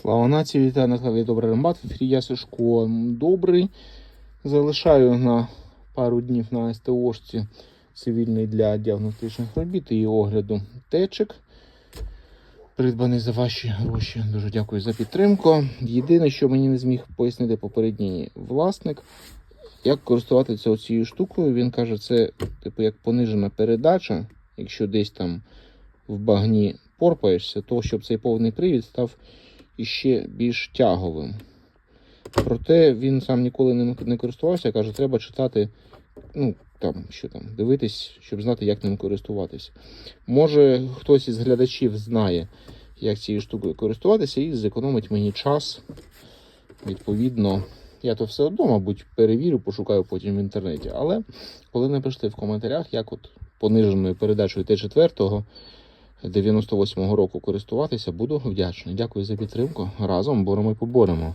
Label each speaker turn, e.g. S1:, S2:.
S1: Слава нації, вітаю на каналі Добрий Рембат. В ефірі я Сашко Добрий. Залишаю на пару днів на СТОшці цивільний для діагностичних робіт і огляду течик. Придбаний за ваші гроші. Дуже дякую за підтримку. Єдине, що мені не зміг пояснити попередній власник, як користуватися цією штукою. Він каже, це типу як понижена передача. Якщо десь там в багні порпаєшся, то щоб цей повний привід став іще більш тяговим. Проте він сам ніколи ним не користувався, каже, треба читати, ну там, що там, дивитись, щоб знати, як ним користуватися. Може, хтось із глядачів знає, як цією штукою користуватися, і зекономить мені час. Відповідно, я то все одно, мабуть, перевірю, пошукаю потім в інтернеті. Але коли напишете в коментарях, як от пониженою передачею Т4 98-го року користуватися, буду вдячний. Дякую за підтримку. Разом боремо і поборемо.